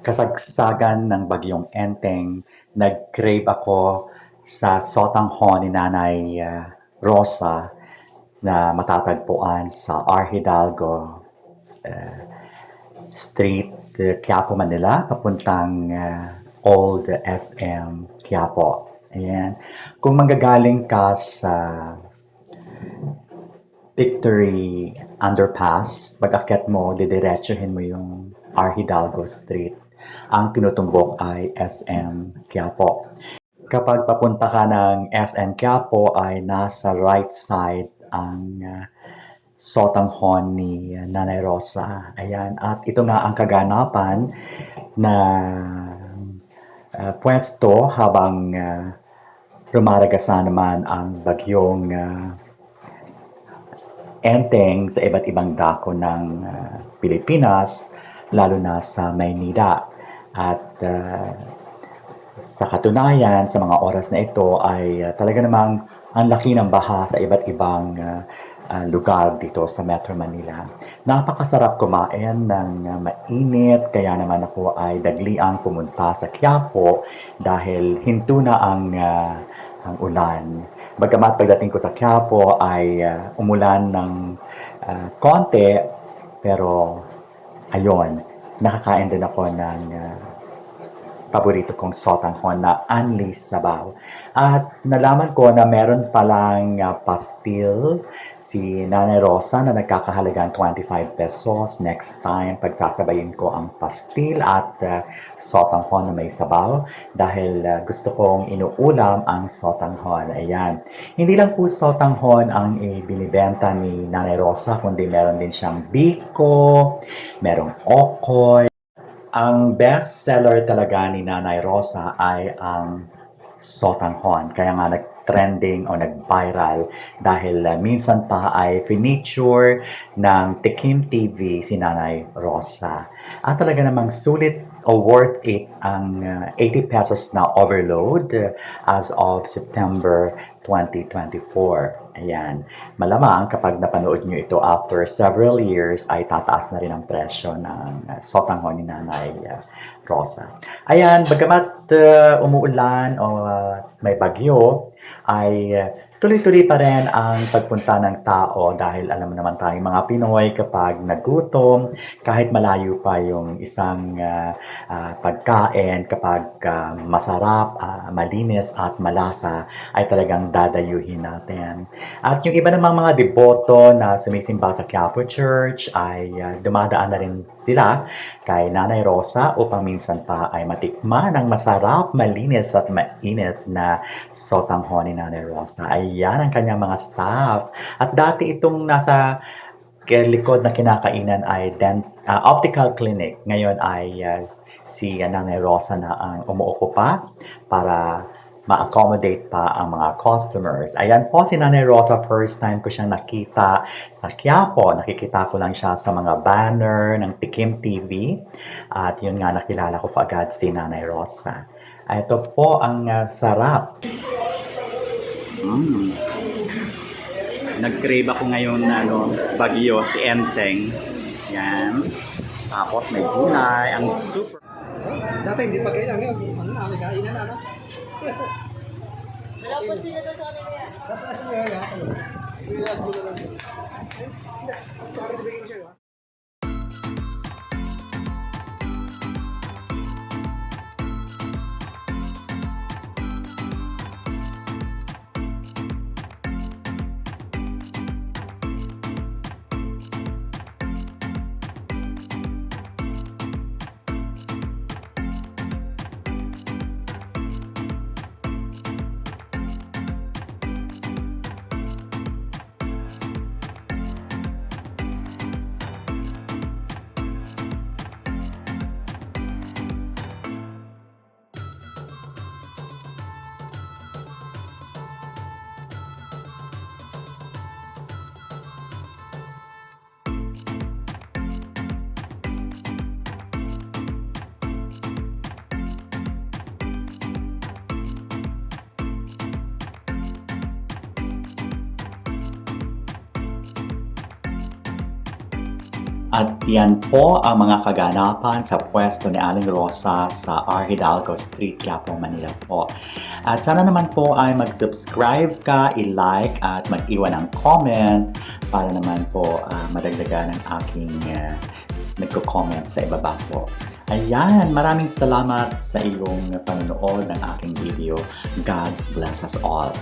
kasagsagan ng bagyong Enteng, nag-crave ako sa sotanghon ni Nanay ah, Rosa na matatagpuan sa R. Hidalgo ah, Street, uh, Quiapo, Manila, papuntang ah, Old SM Quiapo. Ayan. Kung manggagaling ka sa Victory Underpass, pag-akyat mo, didiretsuhin mo yung R. Hidalgo Street. Ang tinutumbok ay SM Quiapo. Kapag papunta ka ng SM Quiapo ay nasa right side ang uh, sotanghon ni Nanay Rosa. Ayan. At ito nga ang kaganapan na uh, pwesto habang uh, rumaragasa naman ang bagyong uh, enteng sa iba't ibang dako ng uh, Pilipinas, lalo na sa Maynila. At uh, sa katunayan, sa mga oras na ito ay uh, talaga namang ang laki ng baha sa iba't ibang uh, lugar dito sa Metro Manila. Napakasarap kumain ng mainit, kaya naman ako ay dagliang pumunta sa Quiapo dahil hinto na ang, uh, ang ulan. Bagamat pagdating ko sa Quiapo ay uh, umulan ng uh, konti, pero ayon, nakakain din ako ng uh, paborito kong sotanghon na unleashed sabaw. At nalaman ko na meron palang uh, pastil si Nanay Rosa na nagkakahalagang 25 pesos. Next time, pagsasabayin ko ang pastil at uh, sotanghon na may sabaw dahil uh, gusto kong inuulam ang sotanghon. Ayan. Hindi lang po sotanghon ang ibinibenta ni Nanay Rosa, kundi meron din siyang biko, merong okoy, ang best seller talaga ni Nanay Rosa ay ang sotanghon. Kaya nga nag-trending o nag-viral dahil uh, minsan pa ay finiture ng Tikim TV si Nanay Rosa. At talaga namang sulit o worth it ang uh, 80 pesos na overload uh, as of September 2024. Ayan. Malamang kapag napanood nyo ito after several years ay tataas na rin ang presyo ng uh, sotanghon ni Nanay uh, Rosa. Ayan, bagamat uh, umuulan o uh, may bagyo, ay uh, tuloy-tuloy pa rin ang pagpunta ng tao dahil alam naman tayong mga Pinoy kapag nagutom, kahit malayo pa yung isang uh, uh, pagkain, kapag uh, masarap, uh, malinis at malasa, ay talagang dadayuhin natin. At yung iba namang mga deboto na sumisimba sa Quiapo Church ay uh, dumadaan na rin sila kay Nanay Rosa upang minsan pa ay matikman ang masarap, malinis at mainit na sotanghon ni Nanay Rosa. Ayan ang kanyang mga staff. At dati itong nasa likod na kinakainan ay dent, uh, optical clinic. Ngayon ay uh, si uh, Nanay Rosa na ang umuukupa para ma-accommodate pa ang mga customers. Ayan po si Nanay Rosa, first time ko siyang nakita sa Quiapo. Nakikita ko lang siya sa mga banner ng Tikim TV. At yun nga, nakilala ko pa agad si Nanay Rosa. Ito po ang uh, sarap. Mm. Nag-crave ako ngayon na ano, bagyo, si Enteng. Yan. Tapos may gulay, ang super. Dati hindi pa kailan yun. Ano na, may kainan na, no? Wala po sila doon sa kanila yan. Dapat kasi yun, ha? Ano? At yan po ang mga kaganapan sa pwesto ni Aling Rosa sa R. Hidalgo Street, Quiapo, Manila po. At sana naman po ay mag-subscribe ka, i-like at mag-iwan ng comment para naman po ah, madagdagan ang aking ah, nagko-comment sa ibaba po. Ayan, maraming salamat sa iyong panonood ng aking video. God bless us all.